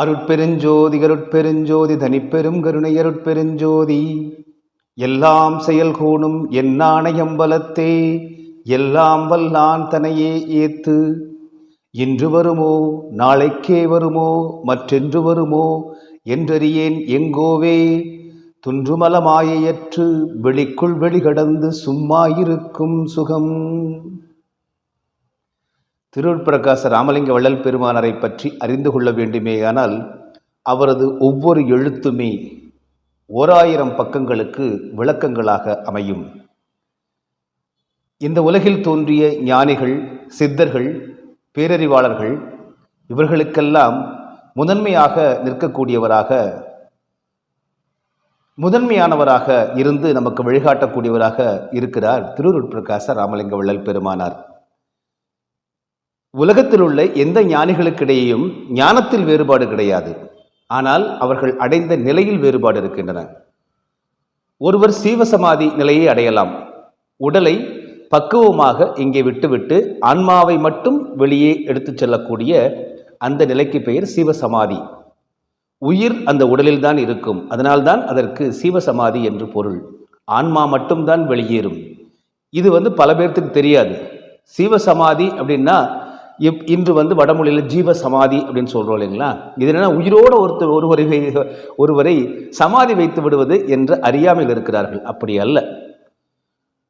அருட்பெருஞ்சோதி அருட்பெருஞ்சோதி தனிப்பெரும் கருணை அருட்பெருஞ்சோதி. எல்லாம் செயல் கூணும் என்னாணையம்பலத்தே எல்லாம் வல்லான் தனையே ஏத்து. இன்று வருமோ நாளைக்கே வருமோ மற்றென்று வருமோ என்றறியேன் எங்கோவே. துன்றுமலமாயையற்று வெளிக்குள் வெளிகடந்து சும்மா இருக்கும் சுகம். திருவிற்பிரகாச ராமலிங்க வள்ளல் பெருமானரை பற்றி அறிந்து கொள்ள வேண்டுமேயானால் அவரது ஒவ்வொரு எழுத்துமே ஓராயிரம் பக்கங்களுக்கு விளக்கங்களாக அமையும். இந்த உலகில் தோன்றிய ஞானிகள் சித்தர்கள் பேரறிவாளர்கள் இவர்களுக்கெல்லாம் முதன்மையாக நிற்கக்கூடியவராக முதன்மையானவராக இருந்து நமக்கு வழிகாட்டக்கூடியவராக இருக்கிறார் திருருட்பிரகாச ராமலிங்க வள்ளல் பெருமானார். உலகத்தில் உள்ள எந்த ஞானிகளுக்கிடையேயும் ஞானத்தில் வேறுபாடு கிடையாது. ஆனால் அவர்கள் அடைந்த நிலையில் வேறுபாடு இருக்கின்றன. ஒருவர் சீவசமாதி நிலையை அடையலாம். உடலை பக்குவமாக இங்கே விட்டுவிட்டு ஆன்மாவை மட்டும் வெளியே எடுத்துச் செல்லக்கூடிய அந்த நிலைக்கு பெயர் சீவசமாதி. உயிர் அந்த உடலில்தான் இருக்கும். அதனால்தான் அதற்கு சீவசமாதி என்று பொருள். ஆன்மா மட்டும்தான் வெளியேறும். இது வந்து பல பேர்த்துக்கு தெரியாது. சீவசமாதி அப்படின்னா இப் இன்று வந்து வடமொழியில் ஜீவ சமாதி அப்படின்னு சொல்கிறோம் இல்லைங்களா? இது என்னென்னா உயிரோடு ஒருத்தர் ஒருவரை ஒருவரை சமாதி வைத்து விடுவது என்று அறியாமல் இருக்கிறார்கள். அப்படி அல்ல.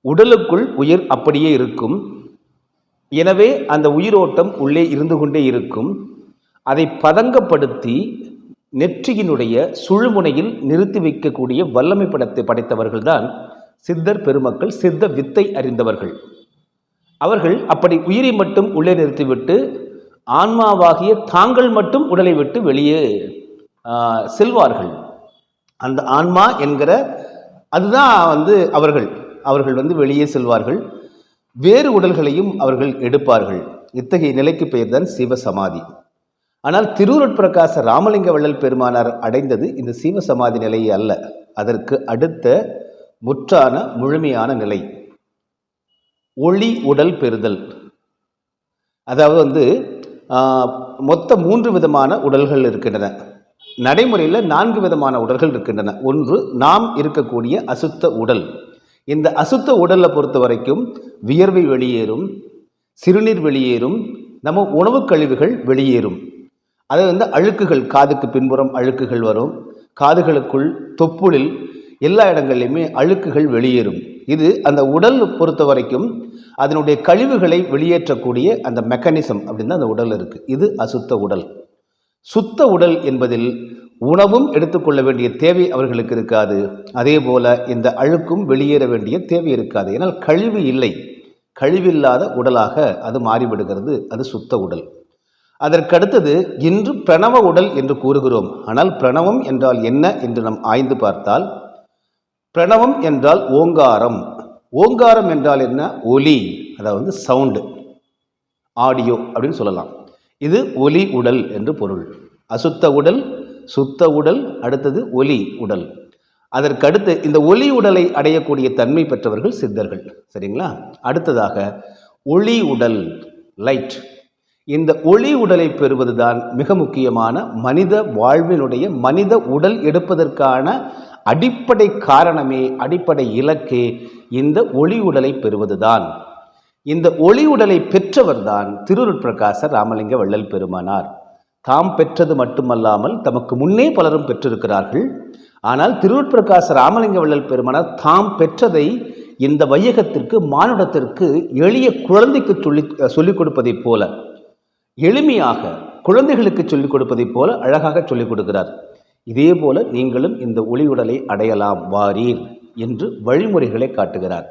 உடலுக்குள் உயிர் அப்படியே இருக்கும். எனவே அந்த உயிரோட்டம் உள்ளே இருந்து கொண்டே இருக்கும். அதை பதங்கப்படுத்தி நெற்றியினுடைய சுழுமுனையில் நிறுத்தி வைக்கக்கூடிய வல்லமை படத்தை படைத்தவர்கள்தான் சித்தர் பெருமக்கள் சித்த வித்தை அறிந்தவர்கள். அவர்கள் அப்படி உயிரை மட்டும் உள்ளே நிறுத்திவிட்டு ஆன்மாவாகிய தாங்கள் மட்டும் உடலை விட்டு வெளியே செல்வார்கள். அந்த ஆன்மா என்கிற அதுதான் வந்து அவர்கள். அவர்கள் வந்து வெளியே செல்வார்கள். வேறு உடல்களையும் அவர்கள் எடுப்பார்கள். இத்தகைய நிலைக்கு பெயர்தான் சிவசமாதி. ஆனால் திருவுருட்பிரகாச ராமலிங்க வள்ளல் பெருமானார் அடைந்தது இந்த சிவசமாதி நிலை அல்ல. அதற்கு அடுத்த முற்றான முழுமையான நிலை. ஒளி உடல் பெறுதல். அதாவது வந்து மொத்த மூன்று விதமான உடல்கள் இருக்கின்றன. நடைமுறையில் நான்கு விதமான உடல்கள் இருக்கின்றன. ஒன்று நாம் இருக்கக்கூடிய அசுத்த உடல். இந்த அசுத்த உடலை பொறுத்த வரைக்கும் வியர்வை வெளியேறும் சிறுநீர் வெளியேறும் நம்ம உணவுக் கழிவுகள் வெளியேறும். அது வந்து அழுக்குகள் காதுக்கு பின்புறம் அழுக்குகள் வரும். காதுகளுக்குள் தொப்புளில் எல்லா இடங்கள்லையுமே அழுக்குகள் வெளியேறும். இது அந்த உடல் பொறுத்த வரைக்கும் அதனுடைய கழிவுகளை வெளியேற்றக்கூடிய அந்த மெக்கானிசம் அப்படின்னு அந்த உடல் இருக்குது இது அசுத்த உடல். சுத்த உடல் என்பதில் உணவும் எடுத்துக்கொள்ள வேண்டிய தேவை அவர்களுக்கு இருக்காது. அதே போல இந்த அழுக்கும் வெளியேற வேண்டிய தேவை இருக்காது. ஏன்னால் கழிவு இல்லை. கழிவில்லாத உடலாக அது மாறிவிடுகிறது. அது சுத்த உடல். அதற்கடுத்தது இன்று பிரணவ உடல் என்று கூறுகிறோம். ஆனால் பிரணவம் என்றால் என்ன என்று நாம் ஆய்ந்து பார்த்தால் பிரணவம் என்றால் ஓங்காரம். ஓங்காரம் என்றால் என்ன? ஒலி. அதாவது சவுண்டு ஆடியோ அப்படின்னு சொல்லலாம். இது ஒலி உடல் என்று பொருள். அசுத்த உடல் சுத்த உடல் அடுத்தது ஒலி உடல். அதற்கடுத்து இந்த ஒலி உடலை அடையக்கூடிய தன்மை பெற்றவர்கள் சித்தர்கள். சரிங்களா? அடுத்ததாக ஒளி உடல் லைட் இந்த ஒளி உடலை பெறுவதுதான் மிக முக்கியமான மனித வாழ்வினுடைய மனித உடல் எடுப்பதற்கான அடிப்படை காரணமே அடிப்படை இலக்கே இந்த ஒளி உடலை பெறுவதுதான். இந்த ஒளி உடலை பெற்றவர்தான் திருருட்பிரகாச ராமலிங்க வள்ளல் பெருமானார். தாம் பெற்றது மட்டுமல்லாமல் தமக்கு முன்னே பலரும் பெற்றிருக்கிறார்கள். ஆனால் திருவுட்பிரகாச ராமலிங்க வள்ளல் பெருமானார் தாம் பெற்றதை இந்த வையகத்திற்கு மானுடத்திற்கு எளிய குழந்தைக்கு சொல்லி சொல்லிக் கொடுப்பதைப் போல எளிமையாக குழந்தைகளுக்கு சொல்லிக் கொடுப்பதைப் போல அழகாக சொல்லிக் கொடுக்கிறார். இதே போல நீங்களும் இந்த ஒளி உடலை அடையலாம் வாரீர் என்று வழிமுறைகளை காட்டுகிறார்.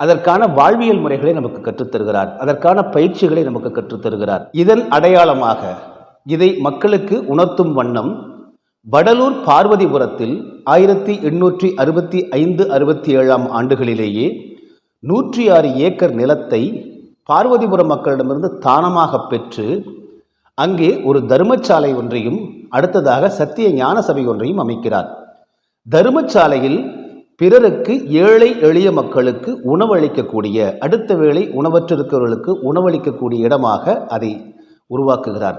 அதற்கான வாழ்வியல் முறைகளை நமக்கு கற்றுத்தருகிறார். அதற்கான பயிற்சிகளை நமக்கு கற்றுத்தருகிறார். இதன் அடையாளமாக இதை மக்களுக்கு உணர்த்தும் வண்ணம் வடலூர் பார்வதிபுரத்தில் ஆயிரத்தி எண்ணூற்றி அறுபத்தி ஐந்து அறுபத்தி ஏழாம் ஆண்டுகளிலேயே நூற்றி ஆறு ஏக்கர் நிலத்தை பார்வதிபுரம் மக்களிடமிருந்து தானமாக பெற்று அங்கே ஒரு தர்மசாலை ஒன்றையும் அடுத்ததாக சத்திய ஞான சபை ஒன்றையும் அமைக்கிறார். தர்மசாலையில் பிறருக்கு ஏழை எளிய மக்களுக்கு உணவளிக்கக்கூடிய அடுத்த வேளை உணவற்றிருக்கிறவர்களுக்கு உணவளிக்கக்கூடிய இடமாக அதை உருவாக்குகிறார்.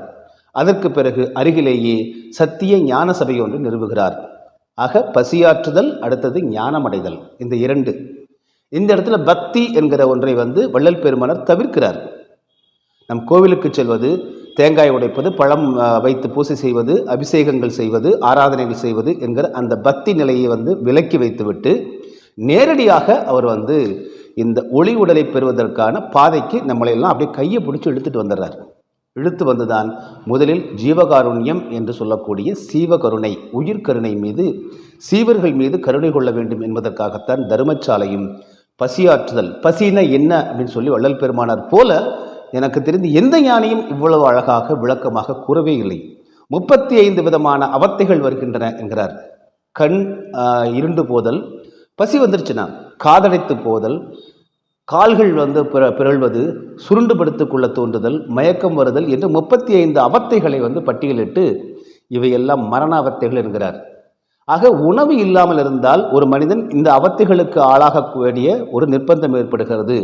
அதற்கு பிறகு அருகிலேயே சத்திய ஞான சபை ஒன்று நிறுவுகிறார். ஆக பசியாற்றுதல் அடுத்தது ஞானமடைதல் இந்த இரண்டு. இந்த இடத்துல பக்தி என்கிற ஒன்றை வந்து வள்ளல் பெருமானர் தவிர்க்கிறார். நம் கோவிலுக்கு செல்வது தேங்காய் உடைப்பது பழம் வைத்து பூசை செய்வது அபிஷேகங்கள் செய்வது ஆராதனைகள் செய்வது என்கிற அந்த பக்தி நிலையை வந்து விலக்கி வைத்துவிட்டு நேரடியாக அவர் வந்து இந்த ஒளி உடலை பெறுவதற்கான பாதைக்கு நம்மளை எல்லாம் அப்படியே கையை பிடிச்சி இழுத்துட்டு வந்துடுறார். இழுத்து வந்துதான் முதலில் ஜீவகாருண்யம் என்று சொல்லக்கூடிய சீவகருணை உயிர்கருணை மீது சீவர்கள் மீது கருணை கொள்ள வேண்டும் என்பதற்காகத்தான் தர்மச்சாலையும் பசியாற்றுதல் பசினா என்ன அப்படின்னு சொல்லி வள்ளல் பெருமானார் போல எனக்கு தெரிந்து எந்த ஞானியும் இவ்வளவு அழகாக விளக்கமாக கூறவே இல்லை. முப்பத்தி ஐந்து விதமான அவத்தைகள் வருகின்றன என்கிறார். கண் இருண்டு போதல் பசி வந்துருச்சுன்னா காதடைத்து போதல் கால்கள் வந்து பிற பிறழ்வது சுருண்டு படுத்துக் கொள்ள தோன்றுதல் மயக்கம் வருதல் என்று முப்பத்தி ஐந்து அவத்தைகளை வந்து பட்டியலிட்டு இவையெல்லாம் மரண அவத்தைகள் என்கிறார். ஆக உணவு இல்லாமல் இருந்தால் ஒரு மனிதன் இந்த அவத்தைகளுக்கு ஆளாகக்கூடிய ஒரு நிர்பந்தம் ஏற்படுகிறது.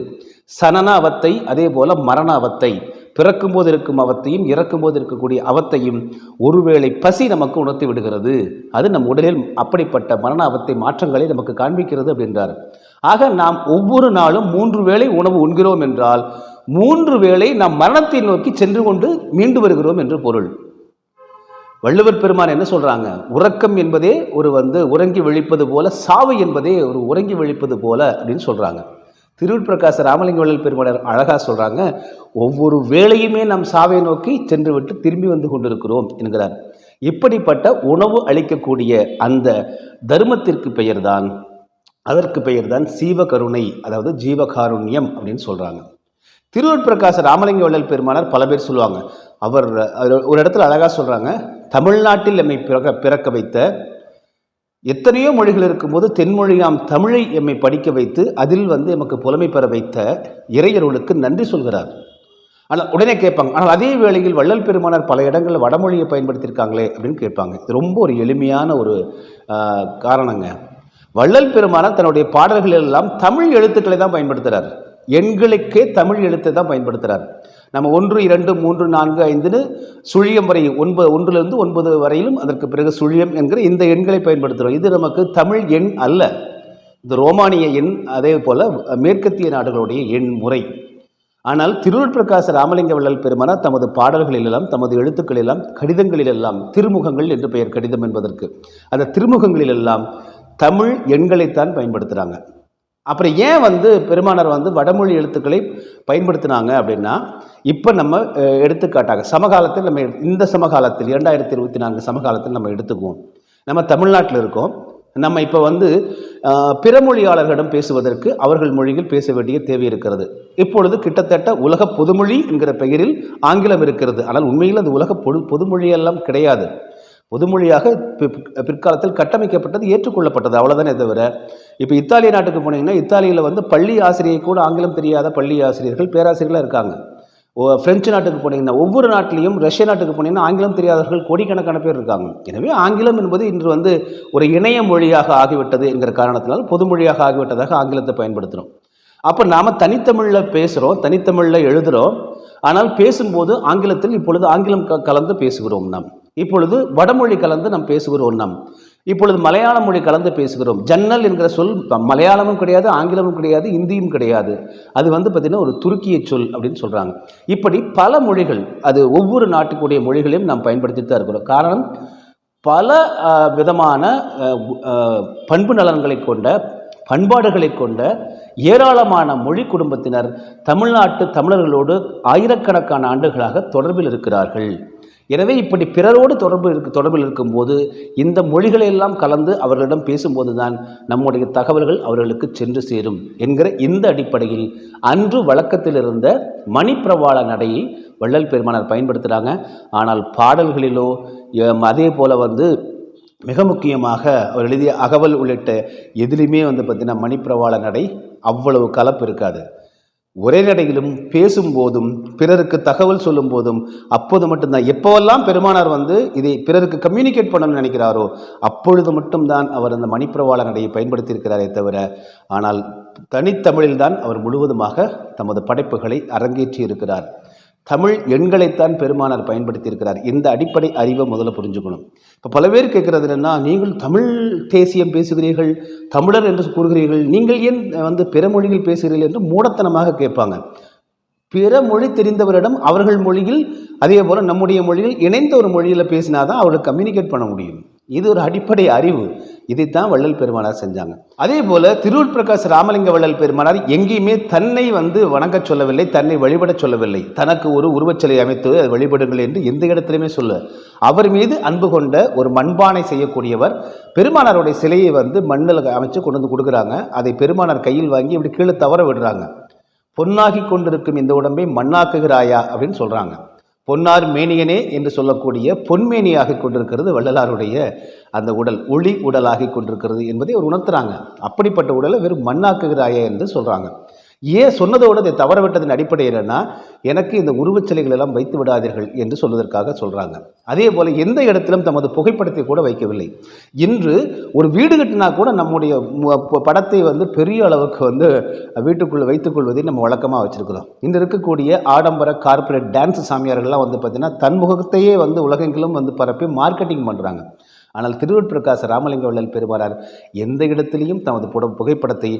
சனன அவத்தை அதே போல மரண அவத்தை பிறக்கும் போது இருக்கும் அவத்தையும் இறக்கும் போது இருக்கக்கூடிய அவத்தையும் ஒருவேளை பசி நமக்கு உணர்த்தி விடுகிறது. அது நம் உடலில் அப்படிப்பட்ட மரண அவத்தை மாற்றங்களை நமக்கு காண்பிக்கிறது அப்படின்றார். ஆக நாம் ஒவ்வொரு நாளும் மூன்று வேளை உணவு உண்கிறோம் என்றால் மூன்று வேளை நாம் மரணத்தை நோக்கி சென்று கொண்டு மீண்டு வருகிறோம் என்று பொருள். வள்ளுவர் பெருமான் என்ன சொல்கிறாங்க உறக்கம் என்பதே ஒரு வந்து உறங்கி விழிப்பது போல சாவு என்பதே ஒரு உறங்கி விழிப்பது போல அப்படின்னு சொல்கிறாங்க திருவிற்பிரகாச ராமலிங்க வள்ளல் பெருமானர் அழகாக சொல்கிறாங்க ஒவ்வொரு வேளையுமே நாம் சாவை நோக்கி சென்று விட்டு திரும்பி வந்து கொண்டிருக்கிறோம் என்கிறார். இப்படிப்பட்ட உணவு அளிக்கக்கூடிய அந்த தர்மத்திற்கு பெயர்தான் அதற்கு பெயர்தான் சீவகருணை அதாவது ஜீவகாருண்யம் அப்படின்னு சொல்கிறாங்க திருவற்பிரகாச ராமலிங்க வள்ளல் பெருமானார் பல பேர் சொல்லுவாங்க. அவர் ஒரு இடத்துல அழகாக சொல்கிறாங்க தமிழ்நாட்டில் எம்மை பிறக்க பிறக்க வைத்த எத்தனையோ மொழிகள் இருக்கும்போது தென்மொழியாம் தமிழை எம்மை படிக்க வைத்து அதில் வந்து எமக்கு புலமை பெற வைத்த இறையர்களுக்கு நன்றி சொல்கிறார். ஆனால் உடனே கேட்பாங்க ஆனால் அதே வேளையில் வள்ளல் பெருமானார் பல இடங்களில் வடமொழியை பயன்படுத்தியிருக்காங்களே அப்படின்னு கேட்பாங்க. இது ரொம்ப ஒரு எளிமையான ஒரு காரணங்க. வள்ளல் பெருமானார் தன்னுடைய பாடல்கள் எல்லாம் தமிழ் எழுத்துக்களை தான் பயன்படுத்துகிறார் எண்களுக்கே தமிழ் எழுத்தை தான் பயன்படுத்துகிறார் நம்ம ஒன்று இரண்டு மூன்று நான்கு ஐந்துன்னு சுழியம் வரை ஒன்பது ஒன்றிலிருந்து ஒன்பது வரையிலும் அதற்கு பிறகு சுழியம் என்கிற இந்த எண்களை பயன்படுத்துகிறோம். இது நமக்கு தமிழ் எண் அல்ல. இது ரோமானிய எண் அதே போல் மேற்கத்திய நாடுகளுடைய எண் முறை. ஆனால் திருவள்ளுவர்பிரகாச ராமலிங்க வள்ளல் பெருமானார் தமது பாடல்களிலெல்லாம் தமது எழுத்துக்களிலெல்லாம் கடிதங்களிலெல்லாம் திருமுகங்கள் என்று பெயர் கடிதம் என்பதற்கு அந்த திருமுகங்களிலெல்லாம் தமிழ் எண்களைத்தான் பயன்படுத்துகிறாங்க அப்புறம் ஏன் வந்து பெருமானார் வந்து வடமொழி எழுத்துக்களை பயன்படுத்தினாங்க அப்படின்னா இப்போ நம்ம எடுத்துக்காட்டாங்க எடுத்துக்காட்டாக சமகாலத்தில் நம்ம இந்த சமகாலத்தில் இரண்டாயிரத்தி இருபத்தி நான்கு சமகாலத்தில் நம்ம எடுத்துக்குவோம். நம்ம தமிழ்நாட்டில் இருக்கோம். நம்ம இப்போ வந்து பிற மொழியாளர்களிடம் பேசுவதற்கு அவர்கள் மொழியில் பேச வேண்டிய தேவை இருக்கிறது. இப்பொழுது கிட்டத்தட்ட உலக பொதுமொழி என்கிற பெயரில் ஆங்கிலம் இருக்கிறது. ஆனால் உண்மையில் அது உலக பொது பொதுமொழியெல்லாம் கிடையாது. பொதுமொழியாக பிற்காலத்தில் கட்டமைக்கப்பட்டது ஏற்றுக்கொள்ளப்பட்டது. அவ்வளோதானே தவிர இப்போ இத்தாலிய நாட்டுக்கு போனீங்கன்னா இத்தாலியில் வந்து பள்ளி ஆசிரியை கூட ஆங்கிலம் தெரியாத பள்ளி ஆசிரியர்கள் பேராசிரியர்களாக இருக்காங்க. ஓ நாட்டுக்கு போனீங்கன்னா ஒவ்வொரு நாட்டிலையும் ரஷ்ய நாட்டுக்கு போனீங்கன்னா ஆங்கிலம் தெரியாதவர்கள் கோடிக்கணக்கான பேர் இருக்காங்க. எனவே ஆங்கிலம் என்பது இன்று வந்து ஒரு இணைய மொழியாக ஆகிவிட்டது என்கிற காரணத்தினால் பொதுமொழியாக ஆகிவிட்டதாக ஆங்கிலத்தை பயன்படுத்துகிறோம் அப்போ நாம் தனித்தமிழில் பேசுகிறோம் தனித்தமிழில் எழுதுகிறோம் ஆனால் பேசும்போது ஆங்கிலத்தில் இப்பொழுது ஆங்கிலம் க- கலந்து பேசுகிறோம் நாம். இப்பொழுது வடமொழி கலந்து நாம் பேசுகிறோம் நாம். இப்பொழுது மலையாள மொழி கலந்து பேசுகிறோம். ஜன்னல் என்கிற சொல் மலையாளமும் கிடையாது ஆங்கிலமும் கிடையாது இந்தியும் கிடையாது. அது வந்து பார்த்திங்கன்னா ஒரு துருக்கிய சொல் அப்படின்னு சொல்கிறாங்க இப்படி பல மொழிகள் அது ஒவ்வொரு நாட்டுக்குடைய மொழிகளையும் நாம் பயன்படுத்தி தான் இருக்கிறோம். காரணம் பல விதமான பண்பு நலன்களை கொண்ட பண்பாடுகளை கொண்ட ஏராளமான மொழி குடும்பத்தினர் தமிழ்நாட்டு தமிழர்களோடு ஆயிரக்கணக்கான ஆண்டுகளாக தொடர்பில் இருக்கிறார்கள். எனவே இப்படி பிறரோடு தொடர்பு இருக்கு தொடர்பில் இருக்கும்போது இந்த மொழிகளையெல்லாம் கலந்து அவர்களிடம் பேசும்போது தான் நம்முடைய தகவல்கள் அவர்களுக்கு சென்று சேரும் என்கிற இந்த அடிப்படையில் அன்று வழக்கத்தில் இருந்த மணிப்பிரவாள நடையை வள்ளல் பெருமானார் பயன்படுத்துகிறாங்க ஆனால் பாடல்களிலோ அதே போல் வந்து மிக முக்கியமாக அவர் எழுதிய அகவல் உள்ளிட்ட எதிலுமே வந்து பார்த்திங்கன்னா மணிப்பிரவாள நடை அவ்வளவு கலப்பு இருக்காது. ஒரே நடையிலும் பேசும்போதும் பிறருக்கு தகவல் சொல்லும் போதும் அப்போது மட்டும்தான் எப்போவெல்லாம் பெருமானார் வந்து இதை பிறருக்கு கம்யூனிகேட் பண்ணணும்னு நினைக்கிறாரோ அப்பொழுது மட்டும்தான் அவர் அந்த மணிப்பிரவாள நடையை பயன்படுத்தியிருக்கிறாரே தவிர ஆனால் தனித்தமிழில்தான் அவர் முழுவதுமாக தமது படைப்புகளை அரங்கேற்றி இருக்கிறார் தமிழ் எண்களைத்தான் பெருமானார் பயன்படுத்தியிருக்கிறார். இந்த அடிப்படை அறிவை முதல்ல புரிஞ்சுக்கணும். இப்போ பல பேர் கேட்குறது என்னன்னா நீங்கள் தமிழ் தேசியம் பேசுகிறீர்கள் தமிழர் என்று கூறுகிறீர்கள் நீங்கள் ஏன் வந்து பிற மொழிகள் பேசுகிறீர்கள்? என்று மூடத்தனமாக கேட்பாங்க. பிற மொழி தெரிந்தவரிடம் அவர்கள் மொழியில் அதே போல் நம்முடைய மொழியில் இணைந்த ஒரு மொழியில் பேசினாதான் அவர்கள் கம்யூனிகேட் பண்ண முடியும். இது ஒரு அடிப்படை அறிவு. இதைத்தான் வள்ளல் பெருமானார் செஞ்சாங்க. அதே போல திருவூர் பிரகாஷ் ராமலிங்க வள்ளல் பெருமானார் எங்கேயுமே தன்னை வந்து வணங்கச் சொல்லவில்லை தன்னை வழிபடச் சொல்லவில்லை. தனக்கு ஒரு உருவச்சிலை அமைத்து அதை வழிபடுங்கள் என்று எந்த இடத்திலுமே சொல்ல. அவர் மீது அன்பு கொண்ட ஒரு மண்பானை செய்யக்கூடியவர் பெருமானாருடைய சிலையை வந்து மண்ணில் அமைச்சு கொண்டு வந்து கொடுக்குறாங்க. அதை பெருமானார் கையில் வாங்கி இப்படி கீழே தவற விடுறாங்க. பொன்னாகி கொண்டிருக்கும் இந்த உடம்பை மண்ணாக்குகிறாயா அப்படின்னு சொல்றாங்க. பொன்னார் மேனியனே என்று சொல்லக்கூடிய பொன்மேனியாக கொண்டிருக்கிறது வள்ளலாருடைய அந்த உடல் ஒளி உடலாகி கொண்டிருக்கிறது என்பதை அவர் உணர்த்துறாங்க. அப்படிப்பட்ட உடலை வெறும் மண்ணாக்குகிறாயா என்று சொல்கிறாங்க ஏன் சொன்னதோடு அதை தவற அடிப்படை என்னன்னா எனக்கு இந்த உருவச்சிலைகள் எல்லாம் வைத்து விடாதீர்கள் என்று சொல்வதற்காக சொல்கிறாங்க அதே போல் எந்த இடத்திலும் தமது புகைப்படத்தை கூட வைக்கவில்லை. இன்று ஒரு வீடு கட்டினா கூட நம்முடைய படத்தை வந்து பெரிய அளவுக்கு வந்து வீட்டுக்குள்ளே வைத்துக்கொள்வதை நம்ம வழக்கமாக வச்சுருக்கிறோம். இன்று இருக்கக்கூடிய ஆடம்பர கார்ப்பரேட் டான்ஸ் சாமியார்கள்லாம் வந்து பார்த்திங்கன்னா தன்முகத்தையே வந்து உலகெங்கிலும் வந்து பரப்பி மார்க்கெட்டிங் பண்ணுறாங்க ஆனால் திருவூர் பிரகாச ராமலிங்க வள்ளல் பெருமானார் எந்த இடத்திலையும் தமது புட புகைப்படத்தை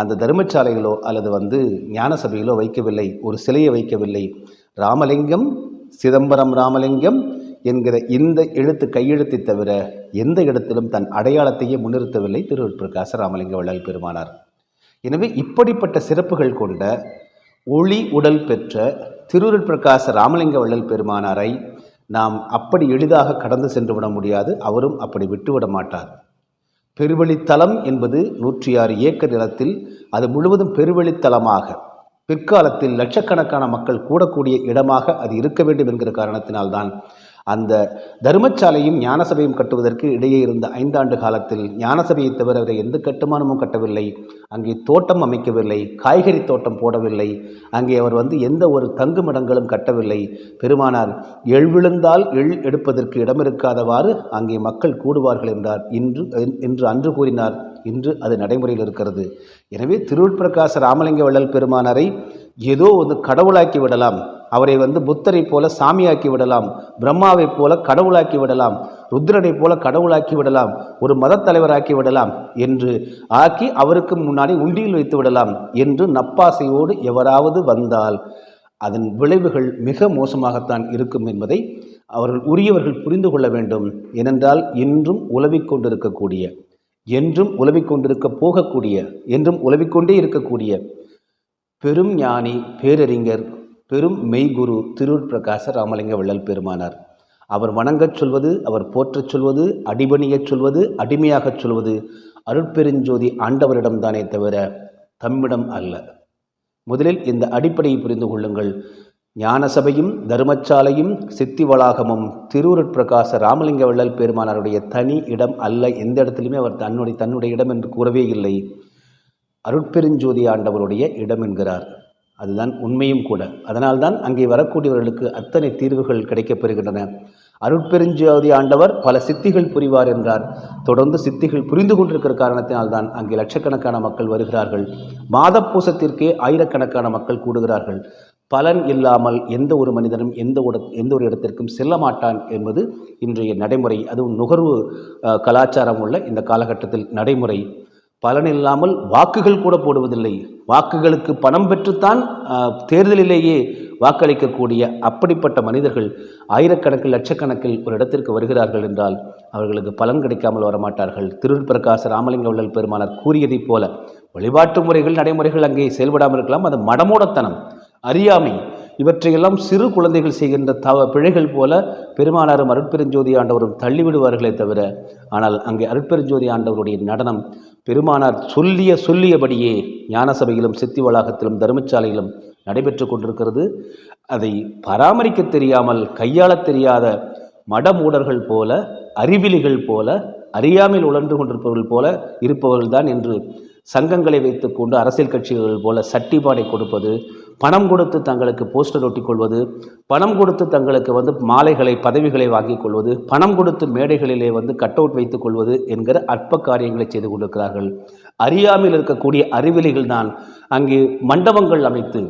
அந்த தர்மச்சாலைகளோ அல்லது வந்து ஞான சபையிலோ வைக்கவில்லை ஒரு சிலையை வைக்கவில்லை. ராமலிங்கம் சிதம்பரம் ராமலிங்கம் என்கிற இந்த எழுத்து கையெழுத்தை தவிர எந்த இடத்திலும் தன் அடையாளத்தையே முன்னிறுத்தவில்லை திருவிற்பிரகாச ராமலிங்க வள்ளல் பெருமானார். எனவே இப்படிப்பட்ட சிறப்புகள் கொண்ட ஒளி உடல் பெற்ற திருவிற்பிரகாச ராமலிங்க வள்ளல் பெருமானாரை நாம் அப்படி எளிதாக கடந்து சென்று விட முடியாது. அவரும் அப்படி விட்டுவிட மாட்டார். பெருவெளித்தலம் என்பது நூற்றி ஆறு ஏக்கர் நிலத்தில் அது முழுவதும் பெருவெளித்தலமாக பிற்காலத்தில் லட்சக்கணக்கான மக்கள் கூடக்கூடிய இடமாக அது இருக்க வேண்டும் என்கிற காரணத்தினால்தான் அந்த தர்மசாலையும் ஞானசபையும் கட்டுவதற்கு இடையே இருந்த ஐந்தாண்டு காலத்தில் ஞானசபையை தவிர வேறு எந்த கட்டுமானமும் கட்டவில்லை. அங்கே தோட்டம் அமைக்கவில்லை காய்கறி தோட்டம் போடவில்லை. அங்கே அவர் வந்து எந்த ஒரு தங்குமிடங்களும் கட்டவில்லை. பெருமானார் எள் விழுந்தால் எள் எடுப்பதற்கு இடம் இருக்காதவாறு அங்கே மக்கள் கூடுவார்கள் என்றார். இன்று என்று அன்று கூறினார். இன்று அது நடைமுறையில் இருக்கிறது. எனவே திருவுள் பிரகாச ராமலிங்க வள்ளல் பெருமானாரை ஏதோ வந்து கடவுளாக்கி விடலாம். அவரை வந்து புத்தரை போல சாமியாக்கி விடலாம் பிரம்மாவைப் போல கடவுளாக்கி விடலாம் ருத்ரனைப் போல கடவுளாக்கி விடலாம் ஒரு மதத்தலைவராக்கி விடலாம் என்று ஆக்கி அவருக்கு முன்னாடி உண்டியில் வைத்து விடலாம் என்று நப்பாசையோடு எவராவது வந்தால் அதன் விளைவுகள் மிக மோசமாகத்தான் இருக்கும் என்பதை அவர்கள் உரியவர்கள் புரிந்து கொள்ள வேண்டும். ஏனென்றால் இன்றும் உலவிக் கொண்டிருக்கக்கூடிய என்றும் உலவிக் கொண்டிருக்க போகக்கூடிய என்றும் உலவிக்கொண்டே இருக்கக்கூடிய பெரும் ஞானி பேரறிஞர் பெரும் மெய்குரு திருவுட் பிரகாச ராமலிங்க வள்ளல் பெருமானார். அவர் வணங்கச் சொல்வது அவர் போற்றச் சொல்வது அடிபணியச் சொல்வது அடிமையாகச் சொல்வது அருட்பெருஞ்சோதி ஆண்டவரிடம்தானே தவிர தம்மிடம் அல்ல. முதலில் இந்த அடிப்படையை புரிந்து கொள்ளுங்கள். ஞானசபையும் தர்மச்சாலையும் சித்தி வளாகமும் திருவுருட்பிரகாச ராமலிங்க வள்ளல் பெருமானாருடைய தனி இடம் அல்ல. எந்த இடத்துலையுமே அவர் தன்னுடைய தன்னுடைய இடம் என்று கூறவே இல்லை. அருட்பெருஞ்சோதி ஆண்டவருடைய இடம் என்கிறார். அதுதான் உண்மையும் கூட. அதனால்தான் அங்கே வரக்கூடியவர்களுக்கு அத்தனை தீர்வுகள் கிடைக்கப்பெறுகின்றன. பெறுகின்றன ஆண்டவர் பல சித்திகள் புரிவார் என்றார். தொடர்ந்து சித்திகள் புரிந்து கொண்டிருக்கிற காரணத்தினால்தான் அங்கே லட்சக்கணக்கான மக்கள் வருகிறார்கள். மாதப்பூசத்திற்கே ஆயிரக்கணக்கான மக்கள் கூடுகிறார்கள். பலன் இல்லாமல் எந்த ஒரு மனிதனும் எந்த ஒரு எந்த ஒரு இடத்திற்கும் செல்ல மாட்டான் என்பது இன்றைய நடைமுறை. அதுவும் நுகர்வு கலாச்சாரம் உள்ள இந்த காலகட்டத்தில் நடைமுறை. பலன் இல்லாமல் வாக்குகள் கூட போடுவதில்லை. வாக்குகளுக்கு பணம் பெற்றுத்தான் தேர்தலிலேயே வாக்களிக்கக்கூடிய அப்படிப்பட்ட மனிதர்கள் ஆயிரக்கணக்கில் லட்சக்கணக்கில் ஒரு இடத்திற்கு வருகிறார்கள் என்றால் அவர்களுக்கு பலன் கிடைக்காமல் வரமாட்டார்கள். திருப்பிரகாச ராமலிங்க உள்ளல் பெருமானார் கூறியதைப் போல வழிபாட்டு முறைகள் நடைமுறைகள் அங்கே செயல்படாமல் இருக்கலாம். அது மடமூடத்தனம் அறியாமை இவற்றையெல்லாம் சிறு குழந்தைகள் செய்கின்ற தவ பிழைகள் போல பெருமானாரும் அருட்பெருஞ்சோதி ஆண்டவரும் தள்ளிவிடுவார்களே தவிர ஆனால் அங்கே அருட்பெருஞ்சோதி ஆண்டவருடைய நடனம் பெருமானார் சொல்லிய சொல்லியபடியே ஞான சபையிலும் சித்தி வளாகத்திலும் தர்மசாலையிலும் நடைபெற்று கொண்டிருக்கிறது. அதை பராமரிக்க தெரியாமல் கையாளத் தெரியாத மடமூடர்கள் போல அறிவிலிகள் போல அறியாமையில் உழன்று கொண்டிருப்பவர்கள் போல இருப்பவர்கள்தான் என்று சங்கங்களை வைத்துக்கொண்டு அரசியல் கட்சிகள் போல சட்டிப்பாடை கொடுப்பது பணம் கொடுத்து தங்களுக்கு போஸ்டர் ஒட்டிக் கொள்வது பணம் கொடுத்து தங்களுக்கு வந்து மாலைகளை பதவிகளை வாங்கிக் கொள்வது பணம் கொடுத்து மேடைகளிலே வந்து கட் அவுட் வைத்துக் கொள்வது என்கிற அற்ப காரியங்களை செய்து கொண்டிருக்கிறார்கள். அறியாமல் இருக்கக்கூடிய அறிவிலிகள் தான் அங்கே மண்டபங்கள் அமைத்து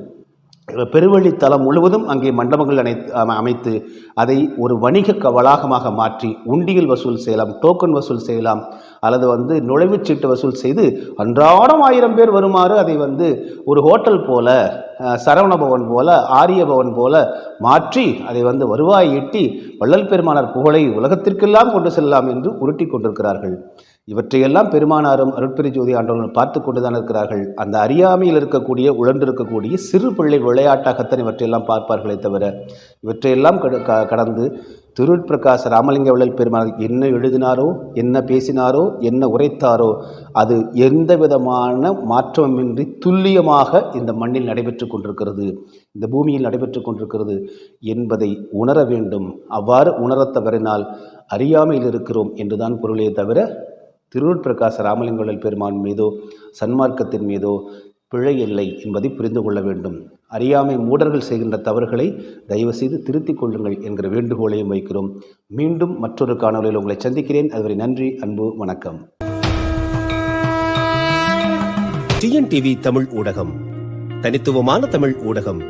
பெருவழித்தலம் முழுவதும் அங்கே மண்டபங்கள் அனை அமைத்து அதை ஒரு வணிக வளாகமாக மாற்றி உண்டியல் வசூல் செய்யலாம் டோக்கன் வசூல் செய்யலாம் அல்லது வந்து நுழைவுச்சீட்டு வசூல் செய்து அன்றாடம் ஆயிரம் பேர் வருமாறு அதை வந்து ஒரு ஹோட்டல் போல சரவண பவன் போல ஆரிய பவன் போல மாற்றி அதை வந்து வருவாய் ஈட்டி வள்ளல் பெருமானார் புகழை உலகத்திற்கெல்லாம் கொண்டு செல்லலாம் என்று உருட்டி கொண்டிருக்கிறார்கள். இவற்றையெல்லாம் பெருமானாரும் அருட்பெரி ஜோதி ஆண்டவர்கள் பார்த்து கொண்டுதான் இருக்கிறார்கள். அந்த அறியாமையில் இருக்கக்கூடிய உழன்றிருக்கக்கூடிய சிறு பிள்ளை விளையாட்டாகத்தான் இவற்றையெல்லாம் பார்ப்பார்களே தவிர இவற்றையெல்லாம் கட- க- கடந்து திருட்பிரகாஷ் ராமலிங்க வள்ளல் பெருமாள் என்ன எழுதினாரோ என்ன பேசினாரோ என்ன உரைத்தாரோ அது எந்த விதமான மாற்றமின்றி துல்லியமாக இந்த மண்ணில் நடைபெற்று கொண்டிருக்கிறது இந்த பூமியில் நடைபெற்று கொண்டிருக்கிறது என்பதை உணர வேண்டும். அவ்வாறு உணரத் தவறினால் அறியாமையில் இருக்கிறோம் என்றுதான் பொருளே தவிர திருவூர்பிரகாச ராமலிங்கவள்ளல் பெருமான் மீதோ சன்மார்க்கத்தின் மீதோ பிழை இல்லை என்பதை புரிந்து கொள்ள வேண்டும். அறியாமை மூடர்கள் செய்கின்ற தவறுகளை தயவு செய்து திருத்திக் கொள்ளுங்கள் என்கிற வேண்டுகோளையும் வைக்கிறோம். மீண்டும் மற்றொரு காணொலியில் உங்களை சந்திக்கிறேன். அதுவரை நன்றி அன்பு வணக்கம். டிஎன்டிவி தமிழ் ஊடகம். தனித்துவமான தமிழ் ஊடகம்.